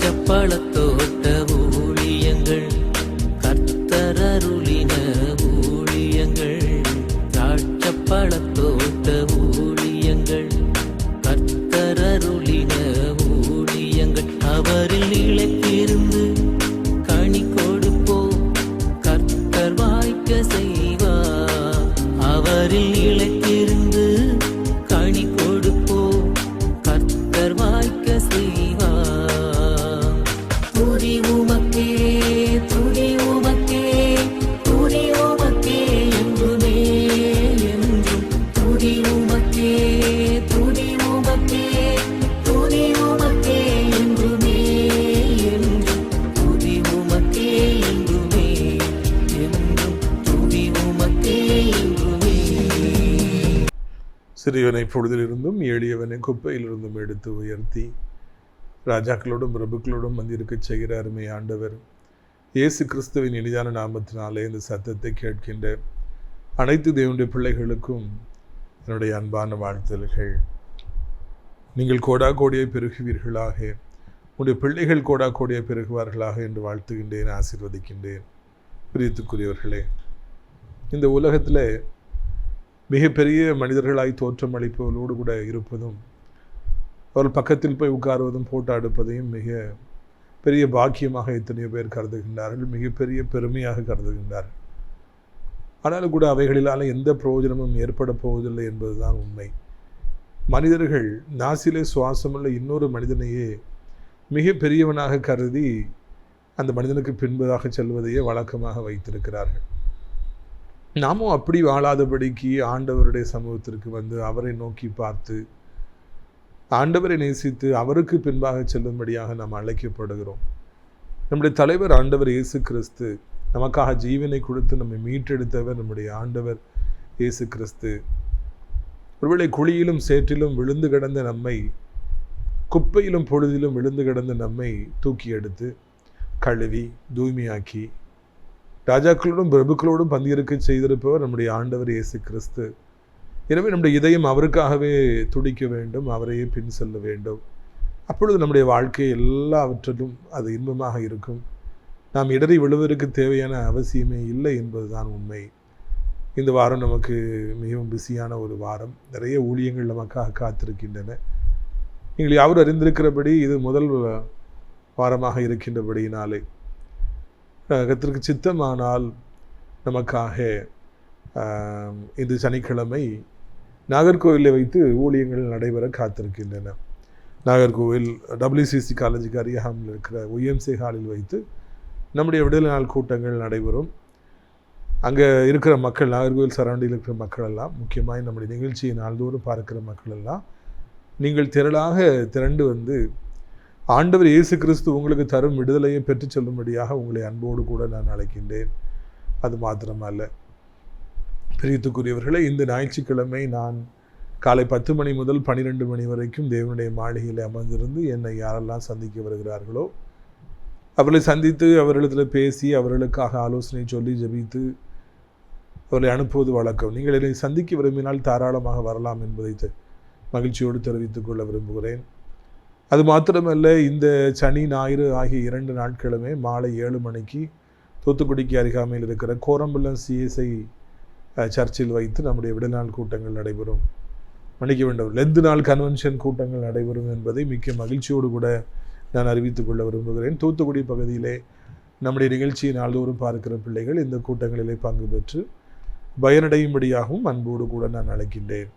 ഒറ്റപ്പളത്തോ சிறியவனை பொழுதிலிருந்தும் எளியவனை குப்பையிலிருந்தும் எடுத்து உயர்த்தி ராஜாக்களோடும் பிரபுக்களோடும் வந்திருக்கச் செய்கிற அருமை ஆண்டவர். இயேசு கிறிஸ்துவின் இனிதான நாமத்தினாலே இந்த சத்தத்தை கேட்கின்ற அனைத்து தேவனுடைய பிள்ளைகளுக்கும் என்னுடைய அன்பான வாழ்த்தல்கள் நீங்கள் கோடா கோடியை பெருகுவீர்களாக உங்களுடைய பிள்ளைகள் கோடா கோடியை பெருகுவார்களாக என்று வாழ்த்துகின்றேன் ஆசீர்வதிக்கின்றேன். பிரியத்துக்குரியவர்களே இந்த உலகத்தில் மிகப்பெரிய மனிதர்களாய் தோற்றம் அளிப்பவர்களோடு கூட இருப்பதும் அவர்கள் பக்கத்தில் போய் உட்காருவதும் ஃபோட்டோ எடுப்பதையும் மிக பெரிய பாக்கியமாக எத்தனையோ பேர் கருதுகின்றார்கள் மிகப்பெரிய பெருமையாக கருதுகின்றார்கள். ஆனாலும் கூட அவைகளிலால் எந்த பிரயோஜனமும் ஏற்பட போவதில்லை என்பதுதான் உண்மை. மனிதர்கள் நாசிலே சுவாசமுள்ள இன்னொரு மனிதனையே மிக பெரியவனாக கருதி அந்த மனிதனுக்கு பின்பதாக செல்வதையே வழக்கமாக வைத்திருக்கிறார்கள். நாமும் அப்படி வாழாதபடிக்கு ஆண்டவருடைய சமூகத்திற்கு வந்து அவரை நோக்கி பார்த்து ஆண்டவரை நேசித்து அவருக்கு பின்பாக செல்லும்படியாக நாம் அழைக்கப்படுகிறோம். நம்முடைய தலைவர் ஆண்டவர் இயேசு கிறிஸ்து நமக்காக ஜீவனை கொடுத்து நம்மை மீட்டெடுத்தவர் நம்முடைய ஆண்டவர் இயேசு கிறிஸ்து. ஒருவேளை குழியிலும் சேற்றிலும் விழுந்து கிடந்த நம்மை குப்பையிலும் பொழுதிலும் விழுந்து கிடந்த நம்மை தூக்கி எடுத்து கழுவி தூய்மையாக்கி ராஜாக்களோடும் பிரபுக்களோடும் பந்தியிருக்க செய்திருப்பவர் நம்முடைய ஆண்டவர் இயேசு கிறிஸ்து எனவே நம்முடைய இதயம் அவருக்காகவே துடிக்க வேண்டும் அவரையே பின் செல்ல வேண்டும். அப்பொழுது நம்முடைய வாழ்க்கை எல்லாவற்றிலும் அது இன்பமாக இருக்கும். நாம் இடறி விழுவதற்கு தேவையான அவசியமே இல்லை என்பதுதான் உண்மை. இந்த வாரம் நமக்கு மிகவும் பிஸியான ஒரு வாரம். நிறைய ஊழியங்கள் நமக்காக காத்திருக்கின்றன. நீங்கள் யாரும் அறிந்திருக்கிறபடி இது முதல் வாரமாக இருக்கின்றபடியினாலே கத்திற்கு சித்தமானால் நமக்காக இந்த சனிக்கிழமை நாகர்கோவிலை வைத்து ஊழியங்கள் நடைபெற காத்திருக்கின்றன. நாகர்கோவில் டபிள்யூசிசி காலேஜுக்கு அரியாமல் இருக்கிற ஒய்எம்சி ஹாலில் வைத்து நம்முடைய விடுதலை நாள் கூட்டங்கள் நடைபெறும். அங்கே இருக்கிற மக்கள் நாகர்கோவில் சரௌண்டில் இருக்கிற மக்கள் எல்லாம் முக்கியமாக நம்முடைய நிகழ்ச்சியை நாள்தோறும் பார்க்கிற மக்கள் எல்லாம் நீங்கள் திரளாக திரண்டு வந்து ஆண்டவர் இயேசு கிறிஸ்து உங்களுக்கு தரும் விடுதலையை பெற்றுச் செல்லும்படியாக உங்களை அன்போடு கூட நான் அழைக்கின்றேன். அது மாத்திரமல்ல. பிரியத்துக்குரியவர்களே இந்த ஞாயிற்றுக்கிழமை நான் காலை பத்து மணி முதல் பன்னிரெண்டு மணி வரைக்கும் தேவனுடைய மாளிகையில் அமர்ந்திருந்து என்னை யாரெல்லாம் சந்திக்க வருகிறார்களோ அவர்களை சந்தித்து அவர்களிடத்தில் பேசி அவர்களுக்காக ஆலோசனை சொல்லி ஜபித்து அவர்களை அனுப்புவது வழக்கம். நீங்கள் என்னை சந்திக்க விரும்பினால் தாராளமாக வரலாம் என்பதை மகிழ்ச்சியோடு தெரிவித்துக் கொள்ள விரும்புகிறேன். அது மாத்திரமல்ல இந்த சனி ஞாயிறு ஆகிய இரண்டு நாட்களுமே மாலை ஏழு மணிக்கு தூத்துக்குடிக்கு அருகாமையில் இருக்கிற கோரம்பலம் சிஎஸ்ஐ சர்ச்சில் வைத்து நம்முடைய விடுநாள் கூட்டங்கள் நடைபெறும். மன்னிக்க வேண்டும் லெந்து நாள் கன்வென்ஷன் கூட்டங்கள் நடைபெறும் என்பதை மிக்க மகிழ்ச்சியோடு கூட நான் அறிவித்துக் கொள்ள விரும்புகிறேன். தூத்துக்குடி பகுதியிலே நம்முடைய நிகழ்ச்சியை நாள்தோறும் பார்க்கிற பிள்ளைகள் இந்த கூட்டங்களிலே பங்கு பெற்று பயனடையும்படியாகவும் அன்போடு கூட நான் அழைக்கின்றேன்.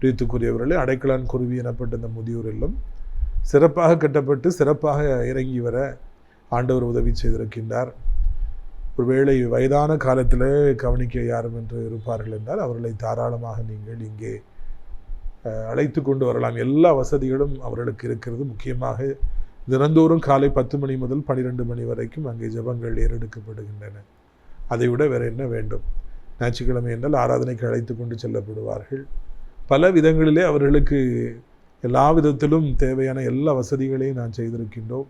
பிரித்துக்குரியவர்களே அடைக்கலான் குருவி எனப்பட்ட இந்த முதியோர் இல்லம் சிறப்பாக கட்டப்பட்டு சிறப்பாக இறங்கி வர ஆண்டவர் உதவி செய்திருக்கின்றார். ஒருவேளை வயதான காலத்தில் கவனிக்க யாரும் என்று இருப்பார்கள் என்றால் அவர்களை தாராளமாக நீங்கள் இங்கே அழைத்து கொண்டு வரலாம். எல்லா வசதிகளும் அவர்களுக்கு இருக்கிறது. முக்கியமாக தினந்தோறும் காலை பத்து மணி முதல் பன்னிரெண்டு மணி வரைக்கும் அங்கே ஜெபங்கள் ஏறெடுக்கப்படுகின்றன. அதை விட வேறு என்ன வேண்டும்? ஞாயிற்றுக்கிழமை என்றால் ஆராதனைக்கு அழைத்து கொண்டு செல்லப்படுவார்கள். பல விதங்களிலே அவர்களுக்கு எல்லா விதத்திலும் தேவையான எல்லா வசதிகளையும் நான் செய்திருக்கின்றோம்.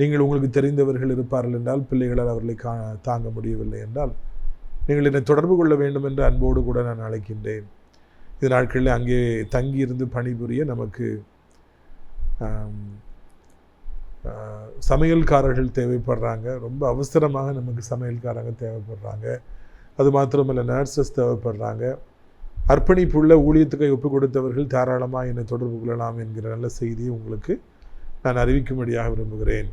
நீங்கள் உங்களுக்கு தெரிந்தவர்கள் இருப்பார்கள் என்றால் பிள்ளைகளால் அவர்களை கா தாங்க முடியவில்லை என்றால் நீங்கள் என்னை தொடர்பு கொள்ள வேண்டும் என்று அன்போடு கூட நான் அழைக்கின்றேன். இது நாட்களில் அங்கே தங்கியிருந்து பணிபுரிய நமக்கு சமையல்காரர்கள் தேவைப்படுறாங்க. ரொம்ப அவசரமாக நமக்கு சமையல்காரங்க தேவைப்படுறாங்க. அது மாத்திரமல்ல நர்சஸ் தேவைப்படுறாங்க. அர்ப்பணிப்புள்ள ஊழியத்துக்கு ஒப்புக் கொடுத்தவர்கள் தாராளமாக என்னை தொடர்பு கொள்ளலாம் என்கிற நல்ல செய்தியை உங்களுக்கு நான் அறிவிக்கும்படியாக விரும்புகிறேன்.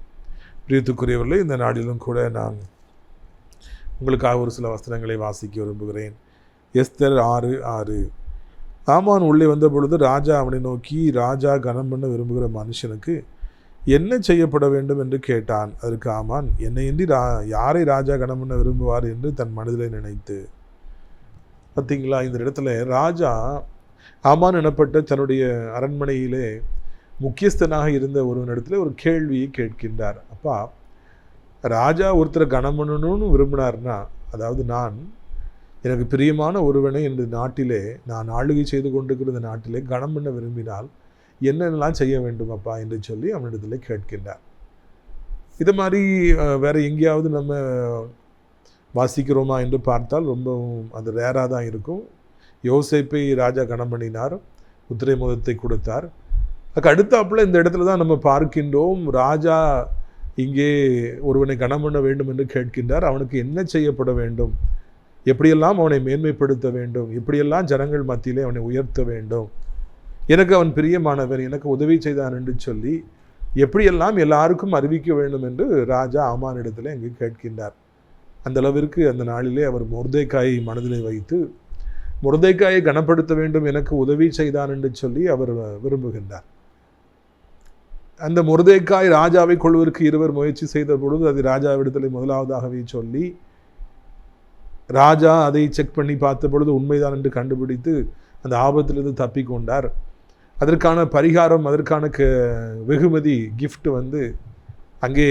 பிரியத்துக்குரியவர்களே இந்த நாளிலும் கூட நான் உங்களுக்காக ஒரு சில வசனங்களை வாசிக்க விரும்புகிறேன். எஸ்தர் ஆறு ஆறு. ஆமான் உள்ளே வந்த பொழுது ராஜா அவனை நோக்கி ராஜா கனம் பண்ண விரும்புகிற மனுஷனுக்கு என்ன செய்யப்பட வேண்டும்? என்று கேட்டான். அதற்கு ஆமான் என்னையின்றி ரா யாரை ராஜா கனம் பண்ண விரும்புவார்? என்று தன் மனதிலே நினைத்து பார்த்தீங்களா இந்த இடத்துல ராஜா ஆமான் எனப்பட்ட தன்னுடைய அரண்மனையிலே முக்கியஸ்தனாக இருந்த ஒருவனிடத்துல ஒரு கேள்வியை கேட்கின்றார். அப்பா ராஜா ஒருத்தரை கனம் பண்ணணும்னு விரும்பினார்னா அதாவது நான் எனக்கு பிரியமான ஒருவனை எனது நாட்டிலே நான் ஆளுகை செய்து கொண்டிருக்கிற இந்த நாட்டிலே கனம் பண்ண விரும்பினால் என்னென்னலாம் செய்ய வேண்டும் அப்பா என்று சொல்லி அவனிடத்தில் கேட்கின்றார். இது மாதிரி வேறு எங்கேயாவது நம்ம வாசிக்கிறோமா என்று பார்த்தால் ரொம்பவும் அது ரேராக தான் இருக்கும். யோசிப்பை ராஜா கனம் பண்ணினார். உத்திரை முதத்தை கொடுத்தார். அதுக்கு அடுத்தாப்புல இந்த இடத்துல தான் நம்ம பார்க்கின்றோம். ராஜா இங்கே ஒருவனை கனம் பண்ண வேண்டும் என்று கேட்கின்றார். அவனுக்கு என்ன செய்யப்பட வேண்டும்? எப்படியெல்லாம் அவனை மேன்மைப்படுத்த வேண்டும்? எப்படியெல்லாம் ஜனங்கள் மத்தியிலே அவனை உயர்த்த வேண்டும்? எனக்கு அவன் பிரியமானவன் எனக்கு உதவி செய்தான் என்று சொல்லி எப்படியெல்லாம் எல்லாருக்கும் அறிவிக்க வேண்டும் என்று ராஜா ஆமானிடத்தில் இங்கு கேட்கின்றார். அந்த அளவிற்கு அந்த நாளிலே அவர் முருதைக்காயை மனதிலே வைத்து முருதைக்காயை கனப்படுத்த வேண்டும் எனக்கு உதவி செய்தான் என்று சொல்லி அவர் விரும்புகின்றார். அந்த முருதைக்காய் ராஜாவை கொள்வதற்கு இருவர் முயற்சி செய்த பொழுது அது ராஜாவிடத்தில் முதலாவதாகவே சொல்லி ராஜா அதை செக் பண்ணி பார்த்த பொழுது உண்மைதான் என்று கண்டுபிடித்து அந்த ஆபத்திலிருந்து தப்பிக்கொண்டார் அதற்கான பரிகாரம் அதற்கான க வெகுமதி கிஃப்ட் வந்து அங்கே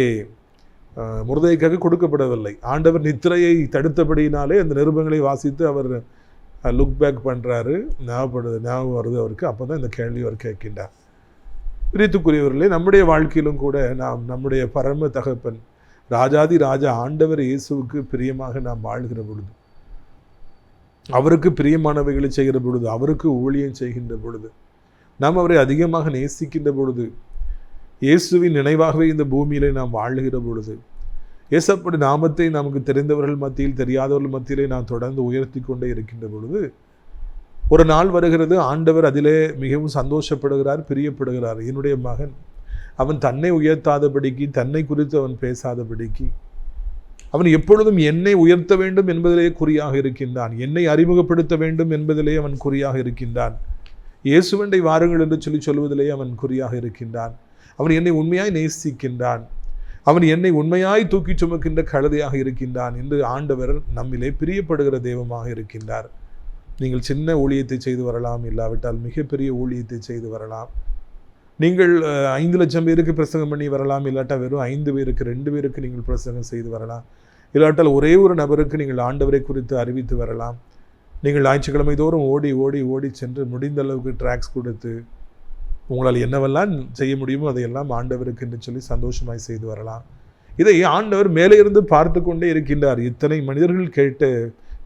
முருதைக்காக கொடுக்கப்படவில்லை. ஆண்டவர் நித்திரையை தடுத்தபடியினாலே அந்த நிருபங்களை வாசித்து அவர் லுக் பேக் பண்ணுறாரு ஞாபகப்படுது ஞாபகம் வருது அவருக்கு. அப்போ தான் இந்த கேள்வி அவர் கேட்கின்றார். பிரித்துக்குரியவர்களே நம்முடைய வாழ்க்கையிலும் கூட நாம் நம்முடைய பரம தகப்பன் ராஜாதி ராஜா ஆண்டவர் இயேசுவுக்கு பிரியமாக நாம் வாழ்கிற பொழுது அவருக்கு பிரியமானவைகளை செய்கிற பொழுது அவருக்கு ஊழியம் செய்கின்ற பொழுது நாம் அவரை அதிகமாக நேசிக்கின்ற பொழுது இயேசுவின் நினைவாகவே இந்த பூமியிலே நாம் வாழுகிற பொழுது இயேசப்படி நாமத்தை நமக்கு தெரிந்தவர்கள் மத்தியில் தெரியாதவர்கள் மத்தியிலே நான் தொடர்ந்து உயர்த்தி கொண்டே இருக்கின்ற பொழுது ஒரு நாள் வருகிறது ஆண்டவர் அதிலே மிகவும் சந்தோஷப்படுகிறார் பிரியப்படுகிறார். என்னுடைய மகன் அவன் தன்னை உயர்த்தாதபடிக்கு தன்னை குறித்து அவன் பேசாதபடிக்கு அவன் எப்பொழுதும் என்னை உயர்த்த வேண்டும் என்பதிலே குறியாக இருக்கின்றான். என்னை அறிமுகப்படுத்த வேண்டும் என்பதிலே அவன் குறியாக இருக்கின்றான். இயேசுவண்டை வாருங்கள் என்று சொல்லி சொல்வதிலே அவன் குறியாக இருக்கின்றான். அவன் என்னை உண்மையாய் நேசிக்கின்றான். அவன் என்னை உண்மையாய் தூக்கிச் சுமக்கின்ற கழுதையாக இருக்கின்றான் என்று ஆண்டவர் நம்மிலே பிரியப்படுகிற தெய்வமாக இருக்கின்றார். நீங்கள் சின்ன ஊழியத்தை செய்து வரலாம் இல்லாவிட்டால் மிகப்பெரிய ஊழியத்தை செய்து வரலாம். நீங்கள் ஐந்து லட்சம் பேருக்கு பிரசங்கம் பண்ணி வரலாம் இல்லாட்டா வெறும் ஐந்து பேருக்கு ரெண்டு பேருக்கு நீங்கள் பிரசங்கம் செய்து வரலாம். இல்லாட்டால் ஒரே ஒரு நபருக்கு நீங்கள் ஆண்டவரை குறித்து அறிவித்து வரலாம். நீங்கள் ஞாயிற்றுக்கிழமை தோறும் ஓடி ஓடி ஓடி சென்று முடிந்த அளவுக்கு ட்ராக்ஸ் கொடுத்து உங்களால் என்னவெல்லாம் செய்ய முடியுமோ அதையெல்லாம் ஆண்டவருக்கு என்று சொல்லி சந்தோஷமாய் செய்து வரலாம். இதை ஆண்டவர் மேலே இருந்து பார்த்து கொண்டே இருக்கின்றார். இத்தனை மனிதர்கள் கேட்டு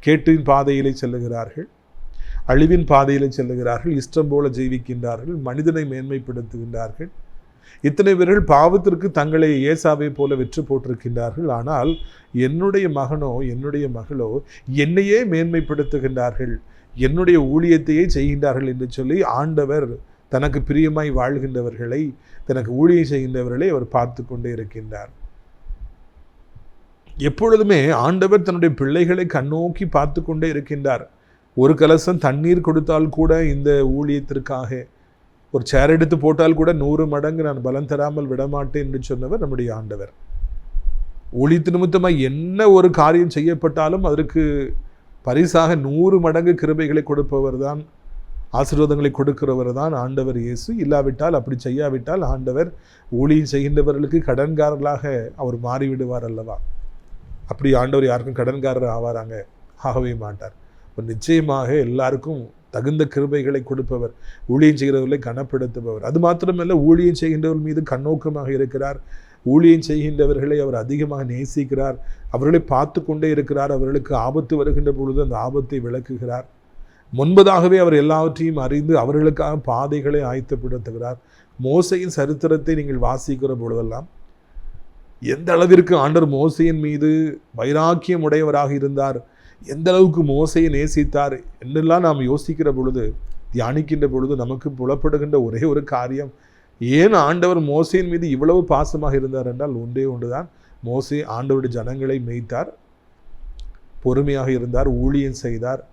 கேட்டின் பாதையிலே செல்லுகிறார்கள். அழிவின் பாதையிலே செல்லுகிறார்கள். இஷ்டம் போல ஜீவிக்கின்றார்கள். மனிதனை மேன்மைப்படுத்துகின்றார்கள். இத்தனை பேர்கள் பாவத்திற்கு தங்களை ஏசாவை போல வெற்றி போட்டிருக்கின்றார்கள். ஆனால் என்னுடைய மகனோ என்னுடைய மகளோ என்னையே மேன்மைப்படுத்துகின்றார்கள். என்னுடைய ஊழியத்தையே செய்கின்றார்கள் என்று சொல்லி ஆண்டவர் தனக்கு பிரியமாய் வாழ்கின்றவர்களை தனக்கு ஊழியம் செய்கின்றவர்களை அவர் பார்த்து கொண்டே இருக்கின்றார். எப்பொழுதுமே ஆண்டவர் தன்னுடைய பிள்ளைகளை கண்ணோக்கி பார்த்து கொண்டே இருக்கின்றார். ஒரு கலசம் தண்ணீர் கொடுத்தால் கூட இந்த ஊழியத்திற்காக ஒரு சேர் எடுத்து போட்டால் கூட நூறு மடங்கு நான் பலம் தராமல் விடமாட்டேன் என்று சொன்னவர் நம்முடைய ஆண்டவர். ஊழியத்து நிமித்தமாக என்ன ஒரு காரியம் செய்யப்பட்டாலும் அதற்கு பரிசாக நூறு மடங்கு கிருபைகளை கொடுப்பவர் தான் ஆசீர்வாதங்களை கொடுக்கிறவர் தான் ஆண்டவர் இயேசு. இல்லாவிட்டால் அப்படி செய்யாவிட்டால் ஆண்டவர் ஊழியம் செய்கின்றவர்களுக்கு கடன்காரர்களாக அவர் மாறிவிடுவார் அல்லவா? அப்படி ஆண்டவர் யாருக்கும் கடன்காரர் ஆவாராங்க? ஆகவே மாட்டார். இப்போ நிச்சயமாக எல்லாருக்கும் தகுந்த கிருபைகளை கொடுப்பவர் ஊழியம் செய்கிறவர்களை கனப்படுத்துபவர். அது மாத்திரமல்ல ஊழியம் செய்கின்றவர் மீது கண்ணோக்கமாக இருக்கிறார். ஊழியம் செய்கின்றவர்களை அவர் அதிகமாக நேசிக்கிறார். அவர்களை பார்த்து கொண்டே இருக்கிறார். அவர்களுக்கு ஆபத்து வருகின்ற பொழுது அந்த ஆபத்தை விளக்குகிறார். முன்பதாகவே அவர் எல்லாவற்றையும் அறிந்து அவர்களுக்காக பாதைகளை ஆயத்தப்படுத்துகிறார் மோசையின் சரித்திரத்தை நீங்கள் வாசிக்கிற பொழுதெல்லாம் எந்த அளவிற்கு ஆண்டவர் மோசையின் மீது வைராக்கியம் உடையவராக இருந்தார் எந்த அளவுக்கு மோசையை நேசித்தார் என்றெல்லாம் நாம் யோசிக்கிற பொழுது தியானிக்கின்ற பொழுது நமக்கு புலப்படுகின்ற ஒரே ஒரு காரியம் ஏன் ஆண்டவர் மோசையின் மீது இவ்வளவு பாசமாக இருந்தார் என்றால் ஒன்றே ஒன்றுதான். மோசை ஆண்டவருடைய ஜனங்களை மேய்த்தார் பொறுமையாக இருந்தார் ஊழியம் செய்தார்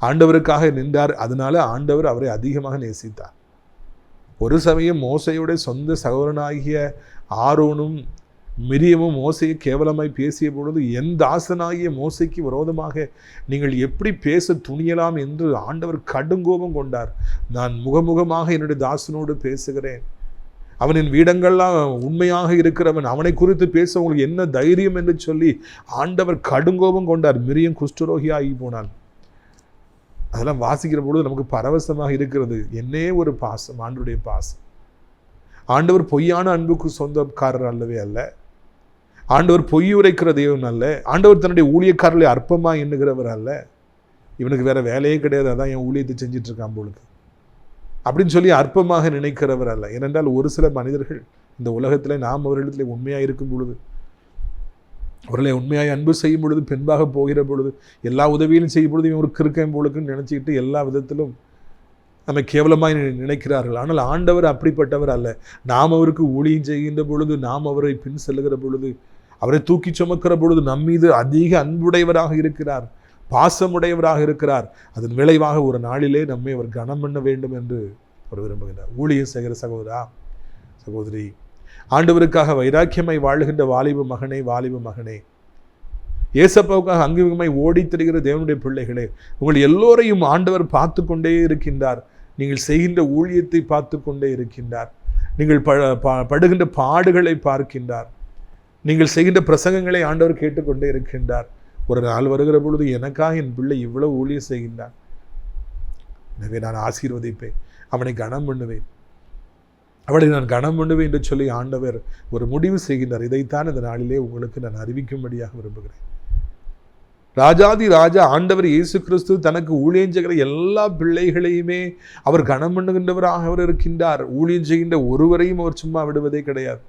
ஆண்டவருக்காக நின்றார். அதனால ஆண்டவர் அவரை அதிகமாக நேசித்தார். ஒரு சமயம் மோசையுடைய சொந்த சகோதரனாகிய ஆரோனும் மிரியமும் மோசையை கேவலமாய் பேசிய பொழுது என் தாசனாகிய மோசைக்கு விரோதமாக நீங்கள் எப்படி பேச துணியலாம்? என்று ஆண்டவர் கடுங்கோபம் கொண்டார். நான் முகமுகமாக என்னுடைய தாசனோடு பேசுகிறேன். அவனின் வீடங்கள்லாம் உண்மையாக இருக்கிறவன். அவனை குறித்து பேச உங்களுக்கு என்ன தைரியம்? என்று சொல்லி ஆண்டவர் கடுங்கோபம் கொண்டார். மிரியம் குஷ்டரோகி ஆகி போனான். அதெல்லாம் வாசிக்கிற பொழுது நமக்கு பரவசமாக இருக்கிறது. என்னே ஒரு பாசம் ஆண்டுடைய பாசம். ஆண்டவர் பொய்யான அன்புக்கு சொந்தக்காரர் அல்லவே அல்ல. ஆண்டவர் பொய் உரைக்கிற தெய்வம் அல்ல. ஆண்டவர் தன்னுடைய ஊழியக்காரர்களை அற்பமாக எண்ணுகிறவர் அல்ல. இவனுக்கு வேறு வேலையே கிடையாது. அதான் என் ஊழியத்தை செஞ்சுட்டு இருக்கான் போலுக்கு. அப்படின்னு சொல்லி அற்பமாக நினைக்கிறவர் அல்ல. ஏனென்றால் ஒரு சில மனிதர்கள் இந்த உலகத்தில் நாம் அவர்களிடத்தில் உண்மையாக இருக்கும் பொழுது அவர்களை உண்மையாக அன்பு செய்யும் பொழுது பெண்பாக போகிற பொழுது எல்லா உதவியிலும் செய்யும் பொழுது இவன் ஒரு கிருக்கம் போலுக்குன்னு நினச்சிக்கிட்டு எல்லா விதத்திலும் நம்மை கேவலமாய் நினைக்கிறார்கள். ஆனால் ஆண்டவர் அப்படிப்பட்டவர் அல்ல. நாம் அவருக்கு ஊழியம் செய்கின்ற பொழுது நாம் அவரை பின் செல்லுகிற பொழுது அவரை தூக்கி சுமக்கிற பொழுது நம் மீது அதிக அன்புடையவராக இருக்கிறார். பாசமுடையவராக இருக்கிறார். அதன் விளைவாக ஒரு நாளிலே நம்மை அவர் கனம் பண்ண வேண்டும் என்று அவர் விரும்புகிறார் ஊழியம் செய்கிற சகோதரா சகோதரி ஆண்டவருக்காக வைராக்கியமாய் வாழுகின்ற வாலிப மகனே வாலிப மகனே. ஏசப்பாவுக்காக அங்குமாய் ஓடி திரிகிற தேவனுடைய பிள்ளைகளே உங்கள் எல்லோரையும் ஆண்டவர் பார்த்து கொண்டே இருக்கின்றார். நீங்கள் செய்கின்ற ஊழியத்தை பார்த்து கொண்டே இருக்கின்றார். நீங்கள் ப படுகின்ற பாடுகளை பார்க்கின்றார். நீங்கள் செய்கின்ற பிரசங்கங்களை ஆண்டவர் கேட்டுக்கொண்டே இருக்கின்றார். ஒரு நாள் வருகிற பொழுது எனக்காக என் பிள்ளை இவ்வளவு ஊழியம் செய்கின்றான். எனவே நான் ஆசீர்வதிப்பேன். அவனை கனம் பண்ணுவேன் அவளை நான் கனம் பண்ணுவேன் என்று சொல்லி ஆண்டவர் ஒரு முடிவு செய்கின்றார். இதைத்தான் இந்த நாளிலே உங்களுக்கு நான் அறிவிக்கும்படியாக விரும்புகிறேன். ராஜாதி ராஜா ஆண்டவர் இயேசு கிறிஸ்து தனக்கு ஊழியம் செய்கிற எல்லா பிள்ளைகளையுமே அவர் கனம் பண்ணுகின்றவராக அவர் இருக்கின்றார். ஊழியம் செய்கின்ற ஒருவரையும் அவர் சும்மா விடுவதே கிடையாது.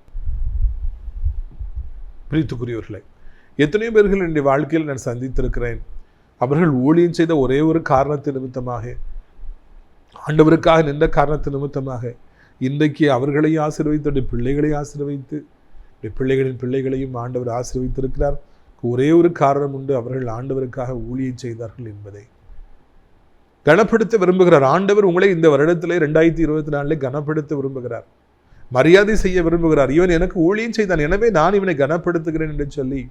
பிரித்துக்குரியவர்களே எத்தனையோ பேர்கள் என்னுடைய வாழ்க்கையில் நான் சந்தித்திருக்கிறேன். அவர்கள் ஊழியம் செய்த ஒரே ஒரு காரணத்து நிமித்தமாக ஆண்டவருக்காக நின்ற காரணத்து நிமித்தமாக இன்றைக்கு அவர்களையும் ஆசீர்வதித்து அவருடைய பிள்ளைகளையும் பிள்ளைகளின் பிள்ளைகளையும் ஆண்டவர் ஆசீர்வதித்திருக்கிறார். ஒரே ஒரு காரணம் உண்டு அவர்கள் ஆண்டவருக்காக ஊழியம் செய்தார்கள் என்பதை. கனப்படுத்த விரும்புகிறார். ஆண்டவர் உங்களை இந்த வருடத்திலே ரெண்டாயிரத்தி இருபத்தி நாலில் கனப்படுத்த விரும்புகிறார். மரியாதை செய்ய விரும்புகிறார். இவன் எனக்கு ஊழியம் செய்தான். எனவே நான் இவனை கனப்படுத்துகிறேன் என்று சொல்லி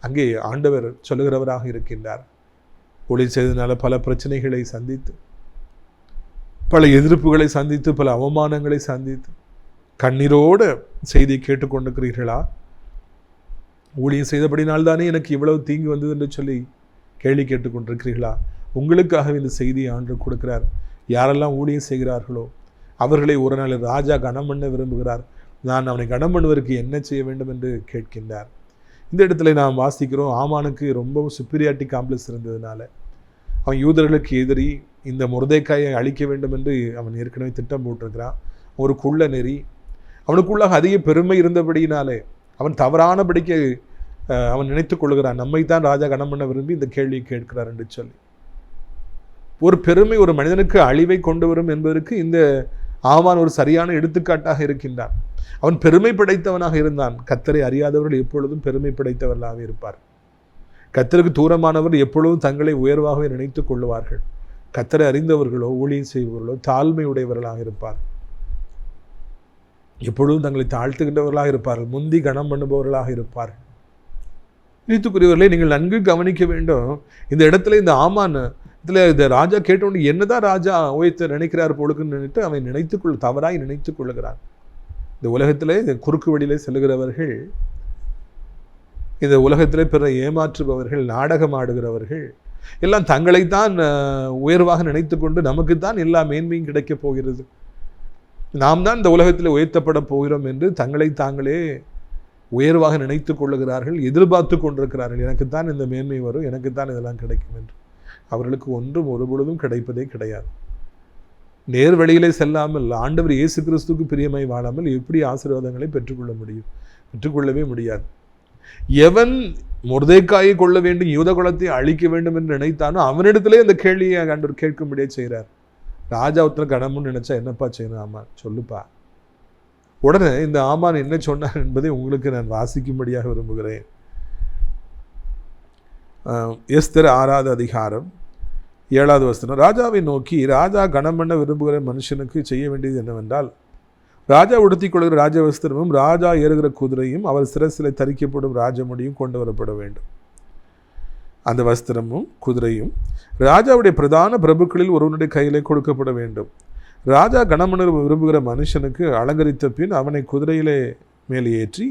அங்கே ஆண்டவர் சொல்லுகிறவராக இருக்கின்றார். ஊழியம் செய்ததுனால பல பிரச்சனைகளை சந்தித்து பல எதிர்ப்புகளை சந்தித்து பல அவமானங்களை சந்தித்து கண்ணீரோடு செய்தியை கேட்டுக்கொண்டிருக்கிறீர்களா? ஊழியம் செய்தபடினால் தானே எனக்கு இவ்வளவு தீங்கு வந்தது என்று சொல்லி கேள்வி கேட்டுக்கொண்டிருக்கிறீர்களா? உங்களுக்காக இந்த செய்தியை ஆண்டு கொடுக்கிறார். யாரெல்லாம் ஊழியம் செய்கிறார்களோ அவர்களை ஒரு நாள் ராஜா கனம் பண்ண விரும்புகிறார். நான் அவனை கனம் பண்ணுவதற்கு என்ன செய்ய வேண்டும் என்று கேட்கின்றார். இந்த இடத்துல நாம் வாசிக்கிறோம் ஆமானுக்கு ரொம்பவும் சுப்பீரியாரிட்டி காம்ப்ளெக்ஸ் இருந்ததுனால. அவன் யூதர்களுக்கு எதிரி இந்த முருதைக்காயை அழிக்க வேண்டும் என்று அவன் ஏற்கனவே திட்டம் போட்டிருக்கிறான். ஒரு குள்ள நெறி. அவனுக்குள்ளாக அதிக பெருமை இருந்தபடியினாலே அவன் தவறானபடிக்கு அவன் நினைத்துக் கொள்கிறான். நம்மைத்தான் ராஜா கணம் பண்ண விரும்பி இந்த கேள்வியை கேட்கிறார் என்று சொல்லி. ஒரு பெருமை ஒரு மனிதனுக்கு அழிவை கொண்டு வரும் என்பதற்கு இந்த ஆமான் ஒரு சரியான எடுத்துக்காட்டாக இருக்கின்றான். அவன் பெருமை படைத்தவனாக இருந்தான். கத்தரை அறியாதவர்கள் எப்பொழுதும் பெருமை படைத்தவர்களாக இருப்பார் கத்தருக்கு தூரமானவர் எப்பொழுதும் தங்களை உயர்வாகவே நினைத்துக் கொள்ளுவார்கள். கத்தரை அறிந்தவர்களோ ஊழியம் செய்பவர்களோ தாழ்மை உடையவர்களாக இருப்பார். எப்பொழுதும் தங்களை தாழ்த்துகின்றவர்களாக இருப்பார்கள். முந்தி கனம் பண்ணுபவர்களாக இருப்பார்கள் நீத்துக்குரியவர்களே நீங்கள் நன்கு கவனிக்க வேண்டும். இந்த இடத்துல இந்த ஆமான் இதில் இந்த ராஜா கேட்டோன்னு என்னதான் ராஜா ஓய்த்து நினைக்கிறார் போலுக்குன்னு நினைத்து அவன் நினைத்துக்கொள் தவறாய் நினைத்துக் கொள்கிறான் இந்த உலகத்திலே இந்த குறுக்கு வழியிலே செல்கிறவர்கள் இந்த உலகத்தில் பிற ஏமாற்றுபவர்கள் நாடகம் ஆடுகிறவர்கள் எல்லாம் தங்களைத்தான் அஹ், உயர்வாக நினைத்துக்கொண்டு நமக்குத்தான் எல்லா மேன்மையும் கிடைக்கப் போகிறது. நாம் தான் இந்த உலகத்தில் உயர்த்தப்பட போகிறோம் என்று தங்களை தாங்களே உயர்வாக நினைத்து கொள்ளுகிறார்கள் எதிர்பார்த்து கொண்டிருக்கிறார்கள். எனக்குத்தான் இந்த மேன்மை வரும் எனக்குத்தான் இதெல்லாம் கிடைக்கும் என்று. அவர்களுக்கு ஒன்றும் ஒருபொழுதும் கிடைப்பதே கிடையாது. நேர் வழியிலே செல்லாமல் ஆண்டவர் இயேசு கிறிஸ்துக்கு பிரியமாய் வாழாமல் எப்படி ஆசீர்வாதங்களை பெற்றுக்கொள்ள முடியும்? பெற்றுக்கொள்ளவே முடியாது. எவன் முர்தேக்காயை கொள்ள வேண்டும் யூத குலத்தை அழிக்க வேண்டும் என்று நினைத்தானோ அவனிடத்திலே அந்த கேள்வியை கண்டு கேட்கும்படியே செய்கிறார். ராஜா உத்தர கடமுன்னு நினைச்சா என்னப்பா செய்யணும் ஆமா சொல்லுப்பா. உடனே இந்த ஆமான் என்ன சொன்னார் என்பதை உங்களுக்கு நான் வாசிக்கும்படியாக விரும்புகிறேன். ஆஹ், எஸ்தர் ஆறாவது அதிகாரம் ஏழாவது வசனம். ராஜாவை நோக்கி ராஜா கணம் பண்ண விரும்புகிற மனுஷனுக்கு செய்ய வேண்டியது என்னவென்றால் ராஜா உடுத்திக் கொள்கிற ராஜவஸ்திரமும் ராஜா ஏறுகிற குதிரையும் அவர் சிரசில் தரிக்கப்படும் ராஜமுடியும் கொண்டு வரப்பட வேண்டும். அந்த வஸ்திரமும் குதிரையும் ராஜாவுடைய பிரதான பிரபுக்களில் ஒருவனுடைய கையிலே கொடுக்கப்பட வேண்டும். ராஜா கணமணர் விரும்புகிற மனுஷனுக்கு அலங்கரித்த பின் அவனை குதிரையிலே மேலே ஏற்றி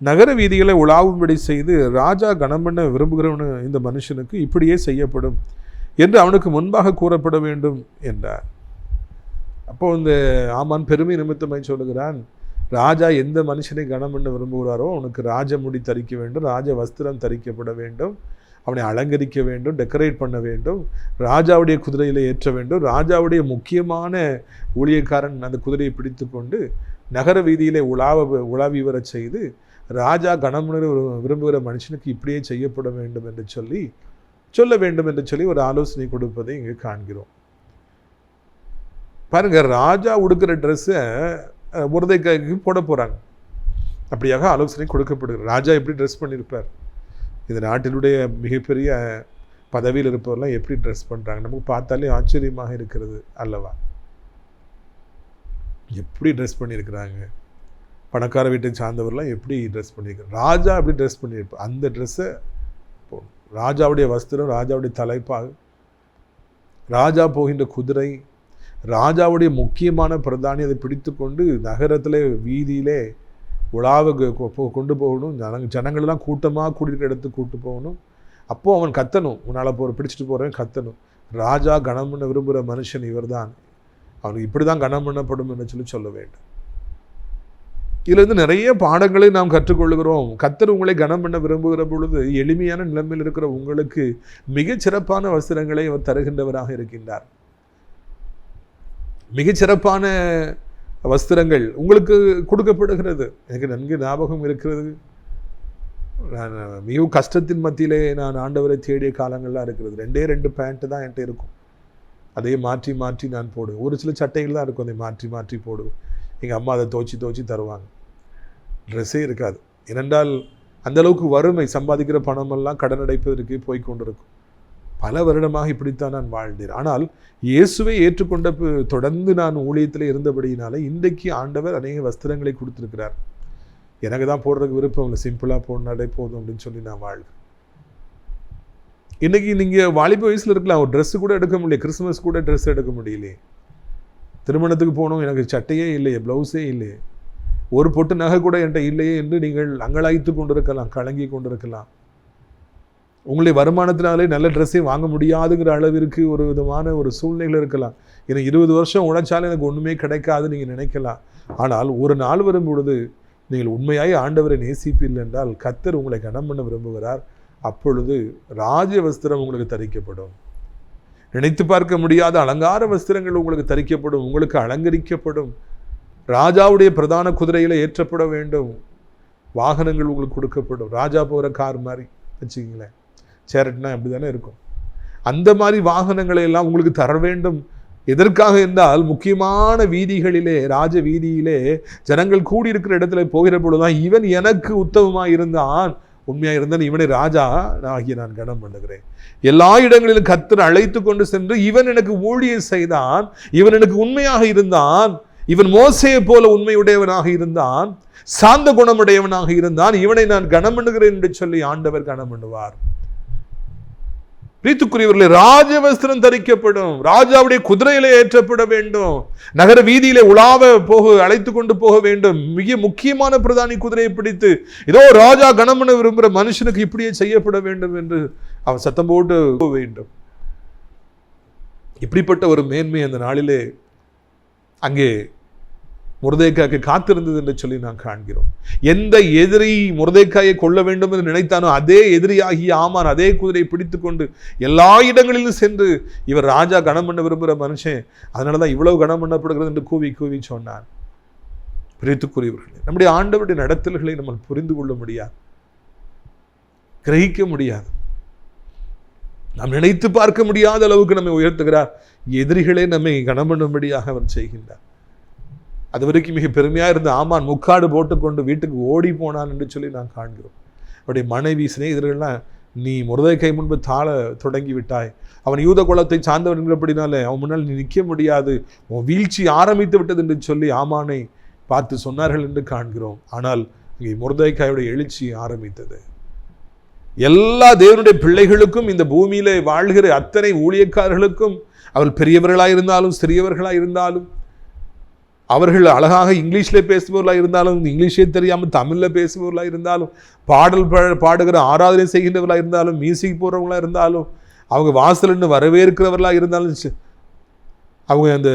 நகர வீதிகளை உலாவும்படி செய்து ராஜா கணமண்ண விரும்புகிறவனு இந்த மனுஷனுக்கு இப்படியே செய்யப்படும் என்று அவனுக்கு முன்பாக கூறப்பட வேண்டும் என்றார். அப்போ இந்த ஆமான் பெருமை நிமித்தமாய் சொல்லுகிறான் ராஜா எந்த மனுஷனை கனம் பண்ண விரும்புகிறாரோ அவனுக்கு ராஜமுடி தரிக்க வேண்டும் ராஜ வஸ்திரம் தரிக்கப்பட வேண்டும் அவனை அலங்கரிக்க வேண்டும் டெக்கரேட் பண்ண வேண்டும் ராஜாவுடைய குதிரையில் ஏற்ற வேண்டும். ராஜாவுடைய முக்கியமான ஊழியக்காரன் அந்த குதிரையை பிடித்து கொண்டு நகர வீதியிலே உலாவ உலாவி வரச் செய்து ராஜா கணமுனர் விரும்புகிற மனுஷனுக்கு இப்படியே செய்யப்பட வேண்டும் என்று சொல்லி சொல்ல வேண்டும் என்று சொல்லி ஒரு ஆலோசனை கொடுப்பதை இங்கே காண்கிறோம். பாருங்கள் ராஜா உடுக்கிற ட்ரெஸ்ஸை உரதைக்கு போட போகிறாங்க அப்படியாக ஆலோசனை கொடுக்கப்படுகிறது. ராஜா எப்படி ட்ரெஸ் பண்ணியிருப்பார்? இந்த நாட்டினுடைய மிகப்பெரிய பதவியில் இருப்பவர்லாம் எப்படி ட்ரெஸ் பண்ணுறாங்க நமக்கு பார்த்தாலே ஆச்சரியமாக இருக்கிறது அல்லவா? எப்படி ட்ரெஸ் பண்ணியிருக்கிறாங்க? பணக்கார வீட்டை சார்ந்தவர்லாம் எப்படி ட்ரெஸ் பண்ணியிருக்காங்க ராஜா எப்படி ட்ரெஸ் பண்ணியிருப்பார் அந்த ட்ரெஸ்ஸை ராஜாவுடைய வஸ்திரம் ராஜாவுடைய தலைப்பாக ராஜா போகின்ற குதிரை ராஜாவுடைய முக்கியமான பிரதானி அதை பிடித்து கொண்டு நகரத்தில் வீதியிலே உலாவுக்கு கொ- கொண்டு போகணும். ஜனங்க ஜனங்களெல்லாம் கூட்டமாக கூட்டிகிட்டு இடத்துக்கு கூட்டு போகணும். அப்போது அவன் கத்தணும். உன்னால் போகிற பிடிச்சிட்டு போகிறேன் கத்தணும். ராஜா கனம் பண்ண விரும்புகிற மனுஷன் இவர்தான். அவனுக்கு இப்படி தான் கனம் பண்ணப்படும் என்று சொல்லி சொல்ல வேண்டும். இதிலிருந்து நிறைய பாடங்களை நாம் கற்றுக்கொள்கிறோம். கத்தர் உங்களை கனம் பண்ண விரும்புகிற பொழுது எளிமையான நிலைமையில் இருக்கிற உங்களுக்கு மிகச் சிறப்பான வஸ்திரங்களை அவர் தருகின்றவராக இருக்கின்றார். மிகச்சிறப்பான வஸ்திரங்கள் உங்களுக்கு கொடுக்கப்படுகிறது. எனக்கு நன்கு ஞாபகம் இருக்கிறது. நான் மிகவும் கஷ்டத்தின் மத்தியிலே நான் ஆண்டவரை தேடிய காலங்கள்லாம் இருக்கிறது. ரெண்டே ரெண்டு பேண்ட்டு தான் என்கிட்ட இருக்கும். அதையே மாற்றி மாற்றி நான் போடுவேன். ஒரு சில சட்டைகள் தான் இருக்கும். அதை மாற்றி மாற்றி போடுவேன். எங்கள் அம்மா அதை தோச்சி தோச்சி தருவாங்க. ட்ரெஸ்ஸே இருக்காது. ஏனென்றால் அந்த அளவுக்கு வறுமை சம்பாதிக்கிற பணமெல்லாம் கடன் அடைப்பதற்கு போய் கொண்டிருக்கும். பல வருடமாக இப்படித்தான் நான் வாழ்ந்தேன். ஆனால் இயேசுவை ஏற்றுக்கொண்ட தொடர்ந்து நான் ஊழியத்தில் இருந்தபடியினால இன்றைக்கு ஆண்டவர் அநேக வஸ்திரங்களை கொடுத்துருக்கிறார். எனக்கு தான் போடுறதுக்கு விருப்பம் இல்லை. சிம்பிளாக போனாலே போதும் அப்படின்னு சொல்லி நான் வாழ்வேன் இன்னைக்கு நீங்கள் வாலிப வயசில் இருக்கலாம். ஒரு ட்ரெஸ் கூட எடுக்க முடியல. கிறிஸ்மஸ் கூட ட்ரெஸ் எடுக்க முடியலையே திருமணத்துக்கு போகணும். எனக்கு சட்டையே இல்லையே ப்ளவுஸே இல்லையே ஒரு பொட்டு நகை கூட என்கிட்ட இல்லையே என்று நீங்கள் அங்கலாய்த்து கொண்டிருக்கலாம் கலங்கி கொண்டிருக்கலாம். உங்களுடைய வருமானத்தினாலே நல்ல ட்ரெஸ்ஸே வாங்க முடியாதுங்கிற அளவிற்கு ஒரு விதமான ஒரு சூழ்நிலைகள் இருக்கலாம். ஏன்னா இருபது வருஷம் உழைச்சாலும் எனக்கு ஒன்றுமே கிடைக்காது நீங்கள் நினைக்கலாம். ஆனால் ஒரு நாள் வரும் பொழுது நீங்கள் உண்மையாய் ஆண்டவரை நேசிப்பீர்கள் என்றால் கத்தர் உங்களை கனம் பண்ண விரும்புகிறார். அப்பொழுது ராஜ வஸ்திரம் உங்களுக்கு தரிக்கப்படும். நினைத்து பார்க்க முடியாத அலங்கார வஸ்திரங்கள் உங்களுக்கு தரிக்கப்படும். உங்களுக்கு அலங்கரிக்கப்படும். ராஜாவுடைய பிரதான குதிரையில் ஏற்றப்பட வேண்டும். வாகனங்கள் உங்களுக்கு கொடுக்கப்படும். ராஜா போகிற கார் மாதிரி. வச்சுக்கிங்களேன். சேரட்னா அப்படி தானே இருக்கும். அந்த மாதிரி வாகனங்களை எல்லாம் உங்களுக்கு தர வேண்டும். எதற்காக என்றால் முக்கியமான வீதிகளிலே ராஜ வீதியிலே ஜனங்கள் கூடியிருக்கிற இடத்துல போகிற பொழுதுதான் இவன் எனக்கு உத்தமமாக இருந்தான். உண்மையாக இருந்தால் இவனை ராஜா ஆகிய நான் கனம் பண்ணுகிறேன். எல்லா இடங்களிலும் கத்தர் அழைத்து கொண்டு சென்று இவன் எனக்கு ஊழியம் செய்தான். இவன் எனக்கு உண்மையாக இருந்தான். இவன் மோசையை போல உண்மையுடையவனாக இருந்தான். சாந்த குணமுடையவனாக இருந்தான். இவனை நான் கனம் பண்ணுகிறேன் என்று சொல்லி ஆண்டவர் கனம் பண்ணுவார். பிரீத்துக்குரியவர்களே ராஜவஸ்திரம் தரிக்கப்படும். ராஜாவுடைய குதிரையிலே ஏற்றப்பட வேண்டும். நகர வீதியிலே உலாவ போக அழைத்து கொண்டு போக வேண்டும். மிக முக்கியமான பிரதானி குதிரையை பிடித்து ஏதோ ராஜா கணமன விரும்புகிற மனுஷனுக்கு இப்படியே செய்யப்பட வேண்டும் என்று அவன் சத்தம் போட்டு போக வேண்டும். இப்படிப்பட்ட ஒரு மேன்மை அந்த நாளிலே அங்கே முருதேக்காய்க்கு காத்திருந்தது என்று சொல்லி நாம் காண்கிறோம். எந்த எதிரி முருதேக்காயை கொள்ள வேண்டும் என்று நினைத்தானோ அதே எதிரியாகிய ஆமான் அதே குதிரையை பிடித்து கொண்டு எல்லா இடங்களிலும் சென்று இவர் ராஜா கனம் பண்ண விரும்புகிற மனுஷன் அதனால தான் இவ்வளவு கனம் பண்ணப்படுகிறது என்று கூவி கூவி சொன்னான். பிரித்துக்குரியவர்களே நம்முடைய ஆண்டவருடைய நடத்தல்களை நம்ம புரிந்து கொள்ள முடியாது. கிரகிக்க முடியாது. நாம் நினைத்து பார்க்க முடியாத அளவுக்கு நம்மை உயர்த்துகிறார். எதிரிகளே நம்மை கனம் பண்ணும்படியாக அவர் செய்கின்றார். அது வரைக்கும் மிக பெருமையாக இருந்த ஆமான் முக்காடு போட்டுக்கொண்டு வீட்டுக்கு ஓடி போனான் என்று சொல்லி நான் காண்கிறோம். அவருடைய மனைவி சிநேகிதர்கள்லாம் நீ முருதைக்கை முன்பு தாழ தொடங்கி விட்டாய். அவன் யூத குலத்தை சார்ந்தவன் என்கிறபடினாலே அவன் முன்னால் நீ நிற்க முடியாது. உன் வீழ்ச்சி ஆரம்பித்து விட்டது என்று சொல்லி ஆமானை பார்த்து சொன்னார்கள் என்று காண்கிறோம். ஆனால் இங்கே முருதைக்காயுடைய எழுச்சி ஆரம்பித்தது. எல்லா தேவனுடைய பிள்ளைகளுக்கும் இந்த பூமியிலே வாழ்கிற அத்தனை ஊழியக்காரர்களுக்கும் அவர் பெரியவர்களாக இருந்தாலும் சிறியவர்களாக இருந்தாலும் அவர்கள் அழகாக இங்கிலீஷில் பேசுபவர்களாக இருந்தாலும் இங்கிலீஷே தெரியாமல் தமிழில் பேசுபவர்களாக இருந்தாலும் பாடல் பா பாடுகிற ஆராதனை செய்கின்றவர்களாக இருந்தாலும் மியூசிக் போடுறவங்களாக இருந்தாலும் அவங்க வாசல்னு வரவேற்கிறவர்களாக இருந்தாலும் அவங்க அந்த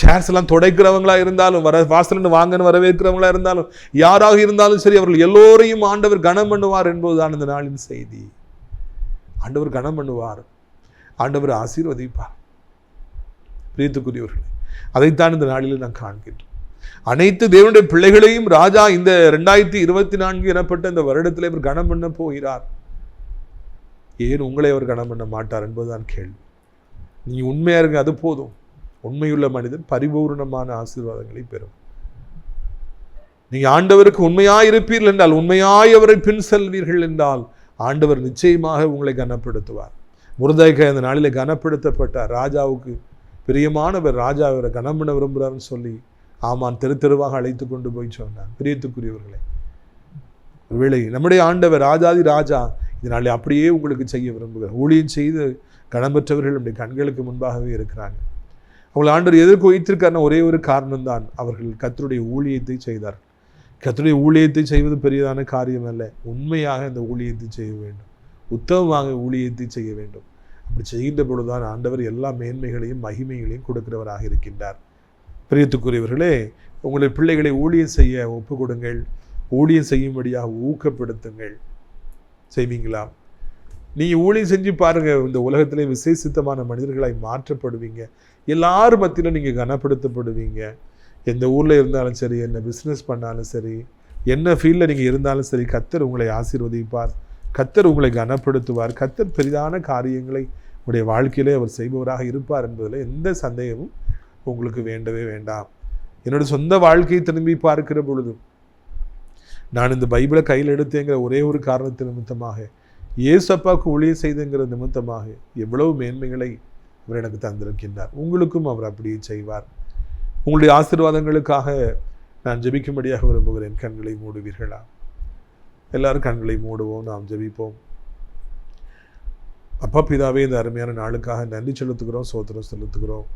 சேர்ஸ் எல்லாம் துடைக்கிறவங்களா இருந்தாலும் வர வாசல்னு வாங்கன்னு வரவேற்கிறவங்களா இருந்தாலும் யாராக இருந்தாலும் சரி அவர்கள் எல்லோரையும் ஆண்டவர் கனம் பண்ணுவார் என்பதுதான் இந்த நாளின் செய்தி. ஆண்டவர் கனம் பண்ணுவார். ஆண்டவர் ஆசீர்வதிப்பார். பிரியத்துக்குரியவர்களே அதைத்தான் இந்த நாளில் நான் காண்கின்றோம். அனைத்து தேவனுடைய பிள்ளைகளையும் ராஜா இந்த ரெண்டாயிரத்தி இருபத்தி நான்கு எனப்பட்ட இந்த வருடத்தில் இவர் கனம் பண்ண போகிறார். ஏன் உங்களை அவர் கனம் பண்ண மாட்டார் என்பதுதான் கேள்வி. நீ உண்மையாக இருங்க அது போதும். உண்மையுள்ள மனிதன் பரிபூர்ணமான ஆசீர்வாதங்களை பெறும். நீ ஆண்டவருக்கு உண்மையாக இருப்பீர்கள் என்றால் உண்மையாய் அவரை பின் செல்வீர்கள் என்றால் ஆண்டவர் நிச்சயமாக உங்களை கனப்படுத்துவார். முருதைக்காய் அந்த நாளில் கனப்படுத்தப்பட்டார். ராஜாவுக்கு பிரியமானவர் ராஜா இவரை கனம் பண்ண விரும்புகிறாருன்னு சொல்லி ஆமான் தெரு தெருவாக அழைத்து கொண்டு போய் சொன்னார். பிரியத்துக்குரியவர்களே ஒருவேளை நம்முடைய ஆண்டவர் ராஜாதி ராஜா இதனாலே அப்படியே உங்களுக்கு செய்ய விரும்புகிறார். ஊழியம் செய்து கனம் பெற்றவர்கள் நம்முடைய கண்களுக்கு முன்பாகவே இருக்கிறாங்க. அவங்களை ஆண்டவர் எதற்கு வைத்திருக்காருன்னா ஒரே ஒரு காரணம்தான். அவர்கள் கத்தருடைய ஊழியத்தை செய்தார். கத்தருடைய ஊழியத்தை செய்வது பெரியதான காரியம் அல்ல. உண்மையாக இந்த ஊழியத்தை செய்ய வேண்டும். உத்தமமாக ஊழியத்தை செய்ய வேண்டும். அப்படி செய்கின்ற பொழுதுதான் ஆண்டவர் எல்லா மேன்மைகளையும் மகிமைகளையும் கொடுக்கிறவராக இருக்கின்றார். பிரியத்துக்குரியவர்களே உங்களுடைய பிள்ளைகளை ஊழியம் செய்ய ஒப்பு கொடுங்கள் ஊழியம் செய்யும்படியாக ஊக்கப்படுத்துங்கள். செய்வீங்களா? நீங்கள் ஊழியம் செஞ்சு பாருங்கள் இந்த உலகத்திலே விசேஷித்தமான மனிதர்களாய் மாற்றப்படுவீங்க. எல்லாரும் மத்தியிலும் நீங்கள் கனப்படுத்தப்படுவீங்க. எந்த ஊரில் இருந்தாலும் சரி என்ன பிஸ்னஸ் பண்ணாலும் சரி என்ன ஃபீல்டில் நீங்கள் இருந்தாலும் சரி கத்தர் உங்களை ஆசீர்வதிப்பார். கத்தர் உங்களை கனப்படுத்துவார். கத்தர் பெரிதான காரியங்களை உடைய வாழ்க்கையிலே அவர் செய்பவராக இருப்பார் என்பதில் எந்த சந்தேகமும் உங்களுக்கு வேண்டவே வேண்டாம். என்னோட சொந்த வாழ்க்கையை திரும்பி பார்க்கிற பொழுதும் நான் இந்த பைபிளை கையில் எடுத்தேங்கிற ஒரே ஒரு காரணத்து நிமித்தமாக இயேசப்பாவுக்கு ஊழியம் செய்துங்கிற நிமித்தமாக எவ்வளவு மேன்மைகளை அவர் எனக்கு தந்திருக்கின்றார். உங்களுக்கும் அவர் அப்படியே செய்வார். உங்களுடைய ஆசீர்வாதங்களுக்காக நான் ஜெபிக்கும்படியாக விரும்புகிறேன். கண்களை மூடுவீர்களா? எல்லாரும் கண்களை மூடுவோம் நாம் ஜெபிப்போம். அப்பா பிதாவே இந்த அருமையான நாளுக்காக நன்றி செலுத்துகிறோம் சோத்திரம் செலுத்துகிறோம்.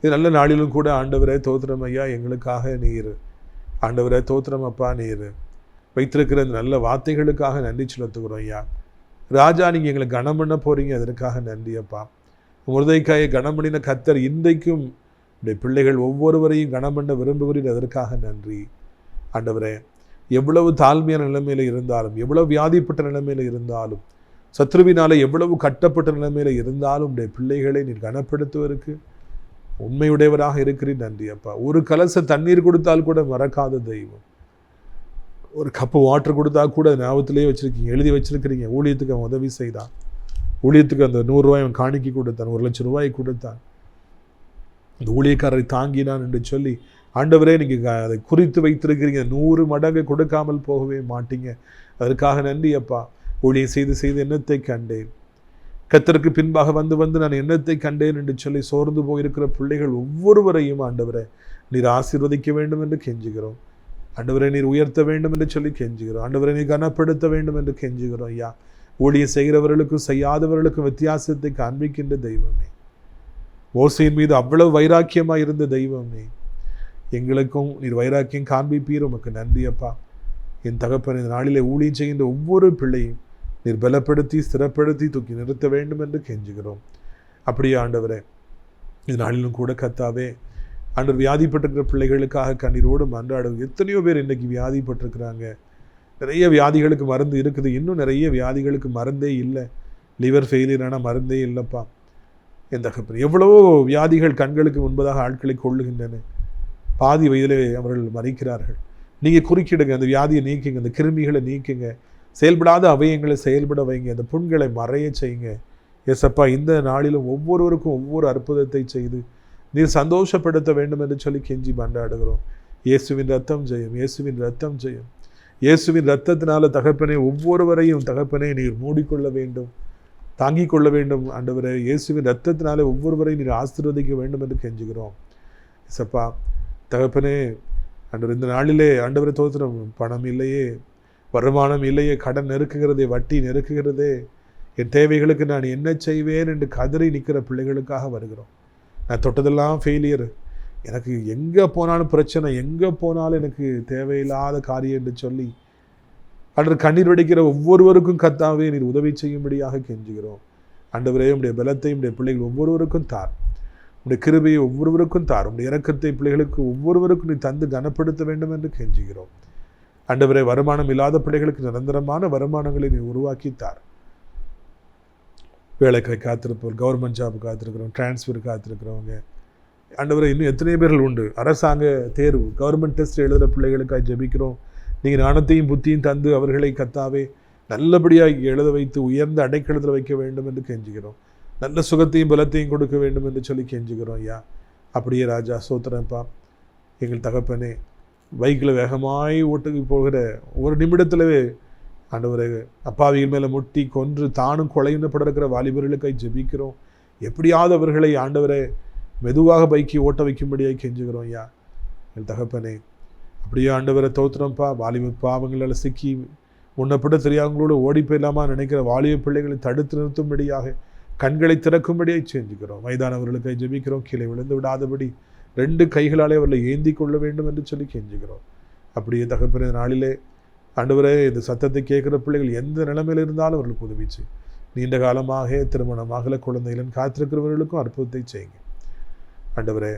இது நல்ல நாளிலும் கூட ஆண்டவரே தோத்திரம் ஐயா எங்களுக்காக நீர். ஆண்டவரே தோத்திரம் அப்பா நீர். வைத்திருக்கிற இந்த நல்ல வார்த்தைகளுக்காக நன்றி செலுத்துகிறோம் ஐயா. ராஜா நீங்கள் எங்களை கனம் பண்ண போகிறீங்க அதற்காக நன்றி அப்பா. முருதைக்காயை கனம் பண்ணின கத்தர் இன்றைக்கும் உடைய பிள்ளைகள் ஒவ்வொருவரையும் கனம் பண்ண விரும்புகிறீர் அதற்காக நன்றி. ஆண்டவரே எவ்வளவு தாழ்மையான நிலைமையில இருந்தாலும் எவ்வளவு வியாதிப்பட்ட நிலைமையில இருந்தாலும் சத்ருவினால எவ்வளவு கட்டப்பட்ட நிலைமையில இருந்தாலும் உடைய பிள்ளைகளை நீர் கனப்படுத்துவதற்கு உண்மையுடையவராக இருக்கிறீர் நன்றி அப்பா. ஒரு கலச தண்ணீர் கொடுத்தால் கூட மறக்காத தெய்வம். ஒரு கப்பு வாட்டர் கொடுத்தா கூட ஞாபகத்திலேயே வச்சிருக்கீங்க. எழுதி வச்சிருக்கிறீங்க. ஊழியத்துக்கு அவன் உதவி செய்தான். ஊழியத்துக்கு அந்த நூறுரூவாய் அவன் காணிக்கை கொடுத்தான். ஒரு லட்சம் ரூபாய் கொடுத்தான். அந்த ஊழியக்காரரை தாங்கினான் என்று சொல்லி ஆண்டவரே நீங்கள் அதை குறித்து வைத்திருக்கிறீங்க. நூறு மடங்கு கொடுக்காமல் போகவே மாட்டீங்க. அதற்காக நன்றி அப்பா. ஊழியம் செய்து செய்து எண்ணத்தை கண்டேன். கத்தருக்கு பின்பாக வந்து வந்து நான் எண்ணத்தை கண்டேன் என்று சொல்லி சோர்ந்து போயிருக்கிற பிள்ளைகள் ஒவ்வொருவரையும் ஆண்டவரை நீர் ஆசீர்வதிக்க வேண்டும் என்று கெஞ்சுகிறோம். ஆண்டவரை நீர் உயர்த்த வேண்டும் என்று சொல்லி கெஞ்சுகிறோம். ஆண்டவரை நீர் கனப்படுத்த வேண்டும் என்று கெஞ்சுகிறோம் ஐயா. ஊழியம் செய்கிறவர்களுக்கும் செய்யாதவர்களுக்கும் வித்தியாசத்தை காண்பிக்கின்ற தெய்வமே. ஓசையின் மீது அவ்வளவு வைராக்கியமாக இருந்த தெய்வமே. எங்களுக்கும் நீர் வைராக்கியம் காண்பிப்பீர். உமக்கு நன்றி அப்பா. என் தகப்பன் இந்த நாளிலே ஊழியம் செய்கின்ற ஒவ்வொரு பிள்ளையும் நீர் பலப்படுத்தி ஸ்திரப்படுத்தி தூக்கி நிறுத்த வேண்டும் என்று கெஞ்சுகிறோம். அப்படியே ஆண்டவரே இந்த நாளிலும் கூட கத்தாவே ஆண்டவர் வியாதிப்பட்டிருக்கிற பிள்ளைகளுக்காக கண்ணீரோடு மன்றாடும் எத்தனையோ பேர் இன்றைக்கி வியாதிப்பட்டிருக்கிறாங்க. நிறைய வியாதிகளுக்கு மருந்து இருக்குது. இன்னும் நிறைய வியாதிகளுக்கு மருந்தே இல்லை. லிவர் ஃபெயிலியரான மருந்தே இல்லைப்பா. என் தகப்பன் எவ்வளவோ வியாதிகள் கண்களுக்கு முன்பதாக ஆட்களை கொள்ளுகின்றன பாதி வயதிலே அவர்கள் மறைக்கிறார்கள். நீங்கள் குறுக்கிடுங்க அந்த வியாதியை நீக்குங்க அந்த கிருமிகளை நீக்குங்க. செயல்படாத அவயங்களை செயல்பட வைங்க அந்த புண்களை மறைய செய்யுங்க. எஸ்அப்பா இந்த நாளிலும் ஒவ்வொருவருக்கும் ஒவ்வொரு அற்புதத்தை செய்து நீர் சந்தோஷப்படுத்த வேண்டும் என்று சொல்லி கெஞ்சி பண்டாடுகிறோம் இயேசுவின் ரத்தம் ஜெயம் இயேசுவின் ரத்தம் ஜெயம். இயேசுவின் ரத்தத்தினால தகப்பனே ஒவ்வொருவரையும் தகப்பனே நீர் மூடிக்கொள்ள வேண்டும் தாங்கிக் கொள்ள வேண்டும். ஆண்டவரே இயேசுவின் ரத்தத்தினாலே ஒவ்வொருவரையும் நீர் ஆசீர்வதிக்க வேண்டும் என்று கெஞ்சுகிறோம். இசப்பா தகப்பனே அன்று இந்த நாளிலே ஆண்டவரை தோத்திரம் பணம் இல்லையே வருமானம் இல்லையே கடன் நெருக்குகிறதே வட்டி நெருக்குகிறதே என் தேவைகளுக்கு நான் என்ன செய்வேன் என்று கதறி நிற்கிற பிள்ளைகளுக்காக வருகிறோம். நான் தொட்டதெல்லாம் ஃபெயிலியர் எனக்கு எங்கே போனாலும் பிரச்சனை எங்கே போனாலும் எனக்கு தேவையில்லாத காரியம் என்று சொல்லி அன்று கண்ணீர் வடிக்கிற ஒவ்வொருவருக்கும் கத்தாவே நீர் உதவி செய்யும்படியாக கெஞ்சுகிறோம். ஆண்டவரே உடைய பலத்தை உடைய பிள்ளைகள் ஒவ்வொருவருக்கும் தார். உடைய கிருபையை ஒவ்வொருவருக்கும் தார் உடைய இறக்கத்தை பிள்ளைகளுக்கு ஒவ்வொருவருக்கும் நீ தந்து கனப்படுத்த வேண்டும் என்று கெஞ்சுகிறோம். அண்டவரை வருமானம் இல்லாத பிள்ளைகளுக்கு நிரந்தரமான வருமானங்களை நீ உருவாக்கி தார். வேலைக்காய் காத்திருப்போர் கவர்மெண்ட் ஜாப் காத்திருக்கிறோம் டிரான்ஸ்ஃபர் காத்திருக்கிறவங்க. ஆண்டவரை இன்னும் எத்தனை பேர்கள் உண்டு. அரசாங்க தேர்வு கவர்மெண்ட் டெஸ்ட் எழுதுகிற பிள்ளைகளுக்காக ஜெபிக்கிறோம். நீங்கள் ஞானத்தையும் புத்தியும் தந்து அவர்களை கத்தாவே நல்லபடியாக எழுத வைத்து உயர்ந்த அடைக்கலத்தில் வைக்க வேண்டும் என்று கெஞ்சுகிறோம். நல்ல சுகத்தையும் பலத்தையும் கொடுக்க வேண்டும் என்று சொல்லி கெஞ்சுகிறோம் ஐயா. அப்படியே ராஜா சோத்திரப்பா எங்கள் தகப்பனே பைக்கில் வேகமாய் ஓட்டுக்கு போகிற ஒரு நிமிடத்திலவே ஆண்டவரை அப்பாவிகள் மேலே முட்டி கொன்று தானும் கொலையினப்பட இருக்கிற வாலிபர்களுக்காய் ஜெபிக்கிறோம். எப்படியாவது அவர்களை ஆண்டவரை மெதுவாக பைக்கை ஓட்ட வைக்கும்படியாக கெஞ்சுகிறோம் ஐயா. எங்கள் தகப்பனே அப்படியே ஆண்டவரை தோத்திரம்ப்பா வாலிப பாவங்களால் சிக்கி முன்னப்பட தெரியாதவங்களோடு ஓடி போயிடலாமா நினைக்கிற வாலிப பிள்ளைகளை தடுத்து நிறுத்தும்படியாக கண்களை திறக்கும்படியை செஞ்சுக்கிறோம். வயதானவர்களுக்காக ஜெபிக்கிறோம். கீழே விழுந்து விடாதபடி ரெண்டு கைகளாலே அவர்களை ஏந்தி கொள்ள வேண்டும் என்று சொல்லி கெஞ்சுகிறோம். அப்படியே தகப்பிற நாளிலே ஆண்டவரே இந்த சத்தத்தை கேட்குற பிள்ளைகள் எந்த நிலைமையில் இருந்தாலும் அவர்களுக்கு உதவிச்சு நீண்ட காலமாக திருமணமாகல குழந்தைகளும் காத்திருக்கிறவர்களுக்கும் அற்புதத்தை செய்யுங்க. ஆண்டவரே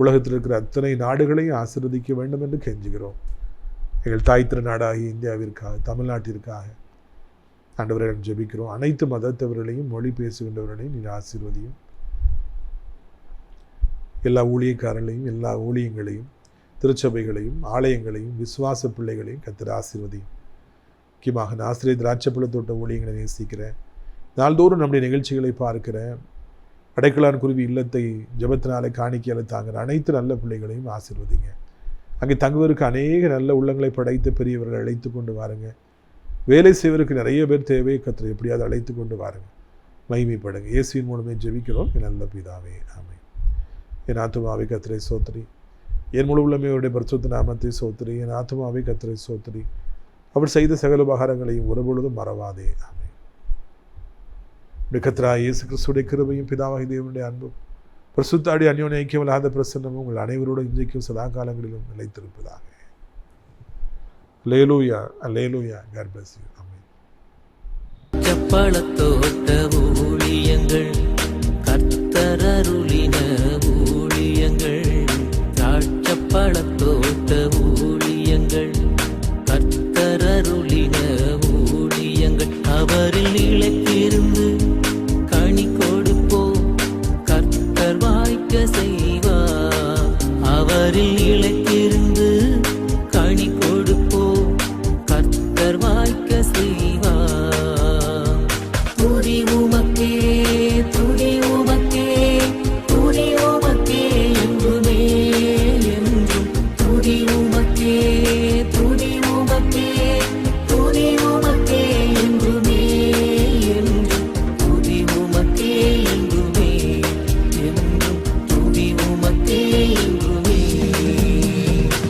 உலகத்தில் இருக்கிற அத்தனை நாடுகளையும் ஆசிர்வதிக்க வேண்டும் என்று கெஞ்சுகிறோம். எங்கள் தாய் திருநாடாகி இந்தியாவிற்காக தமிழ்நாட்டிற்காக ஆண்டவரை ஜெபிக்கிறோம். அனைத்து மதத்தவர்களையும் மொழி பேசுகின்றவர்களையும் நீர் ஆசீர்வதியும். எல்லா ஊழியக்காரர்களையும் எல்லா ஊழியங்களையும் திருச்சபைகளையும் ஆலயங்களையும் விசுவாச பிள்ளைகளையும் கத்திர ஆசீர்வதியும். முக்கியமாக நான் ஆசிரியர் திராட்சைப்பழ தோட்ட ஊழியங்களை நேசிக்கிறேன் நாள்தோறும் நம்முடைய நிகழ்ச்சிகளை பார்க்கிறேன் அடைக்கலான் குருவி இல்லத்தை ஜபத்தினாலே காணிக்கையால் தாங்குகிற அனைத்து நல்ல பிள்ளைகளையும் ஆசீர்வதிங்க. அங்கே தங்குவதற்கு அநேக நல்ல உள்ளங்களை படைத்த பெரியவர்கள் அழைத்து கொண்டு வாருங்க. வேலை செய்வதற்கு நிறைய பேர் தேவை கத்திர எப்படியாவது அழைத்து கொண்டு வாருங்கள். மகிமைப்படுங்க. இயேசுவின் மூலமே ஜெபிக்கிறோம். என் நல்ல பிதாவே ஆமை என் ஆத்மாவை கத்திரை சோத்திரி. என் முழு உள்ளமே அவருடைய பரிசுத்த நாமத்தை சோத்திரி. என் ஆத்மாவை கத்திரை சோத்திரி. அவர் செய்த சகல உபகாரங்களையும் ஒருபொழுதும் மறவாதே ஆமை கத்ரா இயேசு கிறிஸ்துடைய கிருபையும் பிதாவாகி தேவனுடைய அன்பும் பிரசுத்தாடி அந்யோன்ய ஐக்கியமில்லாத பிரசன்னமும் உங்கள் அனைவரோட இன்றைக்கும் சதா காலங்களிலும் நிலைத்திருப்பதாக. Alleluia alleluia God bless you amen சப்பளத்தோட்ட ஊழியங்கள்